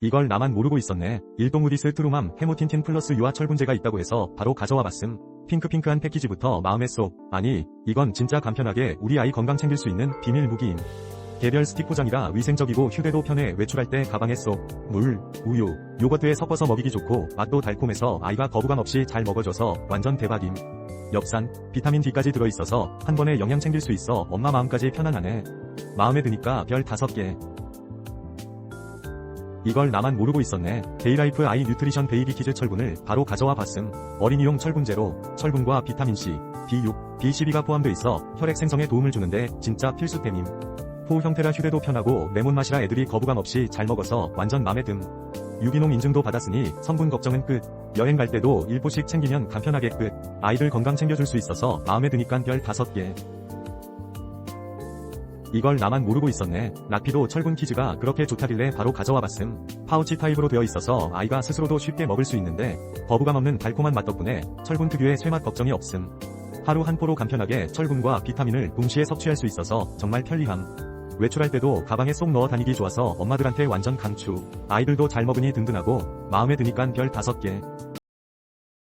이걸 나만 모르고 있었네. 일동우디스 트루맘 헤모틴틴 플러스 유화 철분제가 있다고 해서 바로 가져와 봤음. 핑크핑크한 패키지부터 마음에 쏙. 아니, 이건 진짜 간편하게 우리 아이 건강 챙길 수 있는 비밀 무기임. 개별 스틱 포장이라 위생적이고 휴대도 편해 외출할 때 가방에 쏙. 물, 우유, 요거트에 섞어서 먹이기 좋고 맛도 달콤해서 아이가 거부감 없이 잘 먹어줘서 완전 대박임. 엽산, 비타민 D까지 들어있어서 한 번에 영양 챙길 수 있어 엄마 마음까지 편안하네. 마음에 드니까 별 5개. 이걸 나만 모르고 있었네. 데이라이프 아이 뉴트리션 베이비 키즈 철분을 바로 가져와 봤음. 어린이용 철분제로 철분과 비타민C, B6, B12가 포함돼 있어 혈액 생성에 도움을 주는데 진짜 필수템임. 포 형태라 휴대도 편하고 레몬 맛이라 애들이 거부감 없이 잘 먹어서 완전 맘에 듦. 유기농 인증도 받았으니 성분 걱정은 끝. 여행 갈 때도 일보씩 챙기면 간편하게 끝. 아이들 건강 챙겨줄 수 있어서 마음에 드니깐 별 5개. 이걸 나만 모르고 있었네. 라피도 철분 키즈가 그렇게 좋다길래 바로 가져와 봤음. 파우치 타입으로 되어 있어서 아이가 스스로도 쉽게 먹을 수 있는데 거부감 없는 달콤한 맛 덕분에 철분 특유의 쇠맛 걱정이 없음. 하루 한 포로 간편하게 철분과 비타민을 동시에 섭취할 수 있어서 정말 편리함. 외출할 때도 가방에 쏙 넣어 다니기 좋아서 엄마들한테 완전 강추. 아이들도 잘 먹으니 든든하고 마음에 드니깐 별 5개.